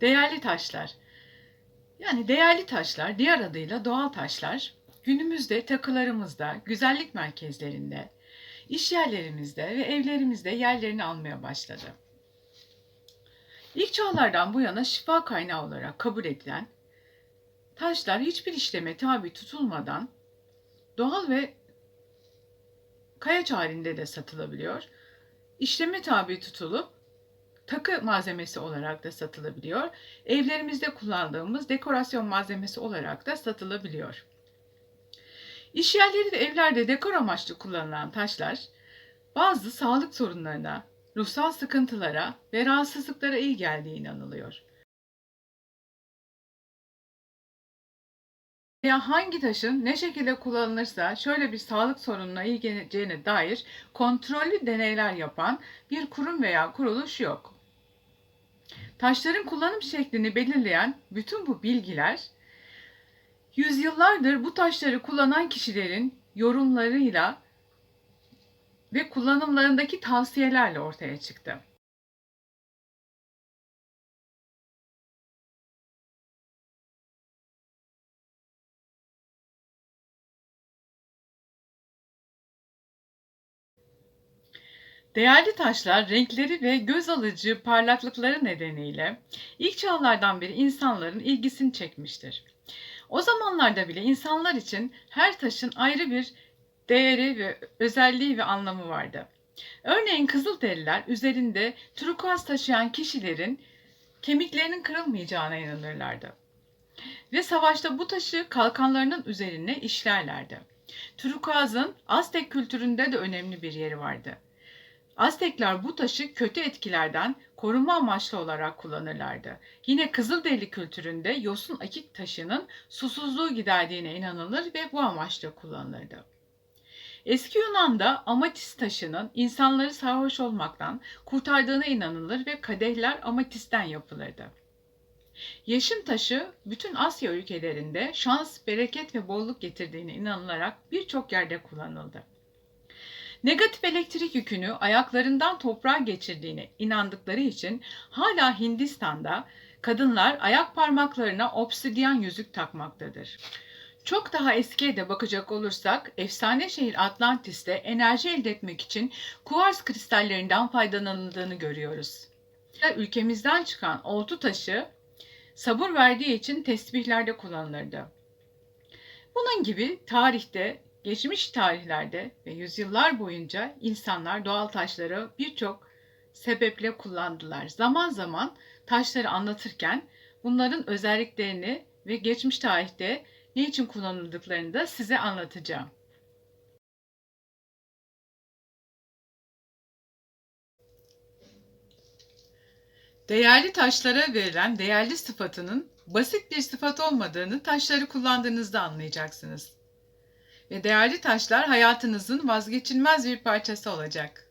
Değerli taşlar. Yani değerli taşlar, diğer adıyla doğal taşlar, günümüzde takılarımızda, güzellik merkezlerinde, iş yerlerimizde ve evlerimizde yerlerini almaya başladı. İlk çağlardan bu yana şifa kaynağı olarak kabul edilen taşlar hiçbir işleme tabi tutulmadan doğal ve kayaç halinde de satılabiliyor. İşleme tabi tutulup takı malzemesi olarak da satılabiliyor. Evlerimizde kullandığımız dekorasyon malzemesi olarak da satılabiliyor. İş yerleri ve evlerde dekor amaçlı kullanılan taşlar bazı sağlık sorunlarına, ruhsal sıkıntılara ve rahatsızlıklara iyi geldiği inanılıyor. Ya hangi taşın ne şekilde kullanılırsa şöyle bir sağlık sorununa iyi geleceğine dair kontrollü deneyler yapan bir kurum veya kuruluş yok. Taşların kullanım şeklini belirleyen bütün bu bilgiler yüzyıllardır bu taşları kullanan kişilerin yorumlarıyla ve kullanımlarındaki tavsiyelerle ortaya çıktı. Değerli taşlar renkleri ve göz alıcı parlaklıkları nedeniyle ilk çağlardan beri insanların ilgisini çekmiştir. O zamanlarda bile insanlar için her taşın ayrı bir değeri ve özelliği ve anlamı vardı. Örneğin Kızılderililer üzerinde turkuaz taşıyan kişilerin kemiklerinin kırılmayacağına inanırlardı. Ve savaşta bu taşı kalkanlarının üzerine işlerlerdi. Turkuazın Aztek kültüründe de önemli bir yeri vardı. Aztekler bu taşı kötü etkilerden koruma amaçlı olarak kullanırlardı. Yine Kızılderili kültüründe yosun akik taşının susuzluğu giderdiğine inanılır ve bu amaçla kullanılırdı. Eski Yunan'da amatist taşının insanları sarhoş olmaktan kurtardığına inanılır ve kadehler amatisten yapılırdı. Yeşim taşı bütün Asya ülkelerinde şans, bereket ve bolluk getirdiğine inanılarak birçok yerde kullanıldı. Negatif elektrik yükünü ayaklarından toprağa geçirdiğine inandıkları için hala Hindistan'da kadınlar ayak parmaklarına obsidyen yüzük takmaktadır. Çok daha eskiye de bakacak olursak efsane şehir Atlantis'te enerji elde etmek için kuvars kristallerinden faydalanıldığını görüyoruz. Ülkemizden çıkan oltu taşı sabır verdiği için tesbihlerde kullanılırdı. Bunun gibi tarihte Geçmiş tarihlerde ve yüzyıllar boyunca insanlar doğal taşları birçok sebeple kullandılar. Zaman zaman taşları anlatırken bunların özelliklerini ve geçmiş tarihte ne için kullanıldıklarını da size anlatacağım. Değerli taşlara verilen değerli sıfatının basit bir sıfat olmadığını taşları kullandığınızda anlayacaksınız ve değerli taşlar hayatınızın vazgeçilmez bir parçası olacak.